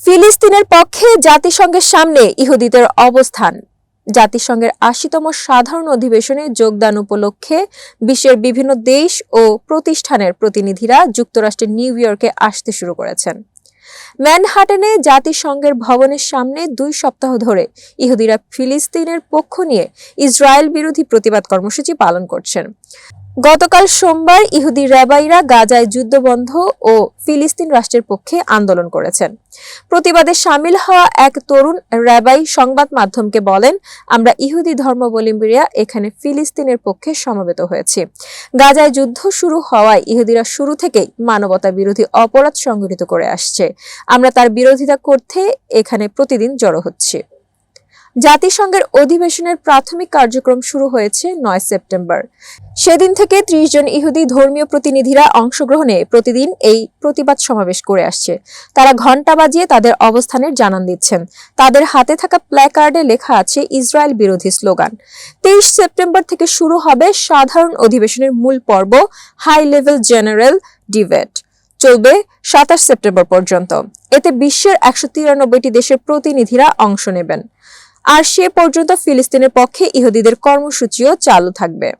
ফিলিস্তিনের পক্ষে জাতিসংঘের সামনে ইহুদিদের অবস্থান। জাতিসংঘের আশিতম সাধারণ অধিবেশনে যোগদান উপলক্ষে বিশ্বের বিভিন্ন দেশ ও প্রতিষ্ঠানের প্রতিনিধিরা যুক্তরাষ্ট্রের নিউ ইয়র্কে আসতে শুরু করেছেন। ম্যানহাটনে জাতিসংঘের ভবনের সামনে দুই সপ্তাহ ধরে ইহুদিরা ফিলিস্তিনের পক্ষ নিয়ে ইসরায়েল বিরোধী প্রতিবাদ কর্মসূচি পালন করছেন। গতকাল সোমবার ইহুদি র্যাবাইরা গাজায় যুদ্ধবন্ধ ও ফিলিস্তিন রাষ্ট্রের পক্ষে আন্দোলন করেছেন। প্রতিবাদে সামিল হওয়া এক তরুণ র্যাবাই সংবাদ মাধ্যমকে বলেন, আমরা ইহুদি ধর্মাবলম্বীরা এখানে ফিলিস্তিনের পক্ষে সমবেত হয়েছি। গাজায় যুদ্ধ শুরু হওয়ায় ইহুদিরা শুরু থেকেই মানবতা বিরোধী অপরাধ সংঘটিত করে আসছে। আমরা তার বিরোধিতা করতে এখানে প্রতিদিন জড়ো হচ্ছি। জাতিসংঘের অধিবেশনের প্রাথমিক কার্যক্রম শুরু হয়েছে নয় সেপ্টেম্বর। সেদিন থেকে ত্রিশ জন ইহুদি ধর্মীয় প্রতিনিধিরা অংশগ্রহণে প্রতিদিন এই প্রতিবাদ সমাবেশ করে আসছে। তারা ঘণ্টা বাজিয়ে তাদের অবস্থানের জানান দিচ্ছেন। তাদের হাতে থাকা প্ল্যাকার্ডে লেখা আছে ইসরায়েল বিরোধী স্লোগান। তেইশ সেপ্টেম্বর থেকে শুরু হবে সাধারণ অধিবেশনের মূল পর্ব, হাই লেভেল জেনারেল ডিবেট। চলবে সাতাশ সেপ্টেম্বর পর্যন্ত। এতে বিশ্বের একশো তিরানব্বইটি দেশের প্রতিনিধিরা অংশ নেবেন। আর সে পর্যন্ত ফিলিস্তিনের পক্ষে ইহুদিদের কর্মসূচিও চালু থাকবে।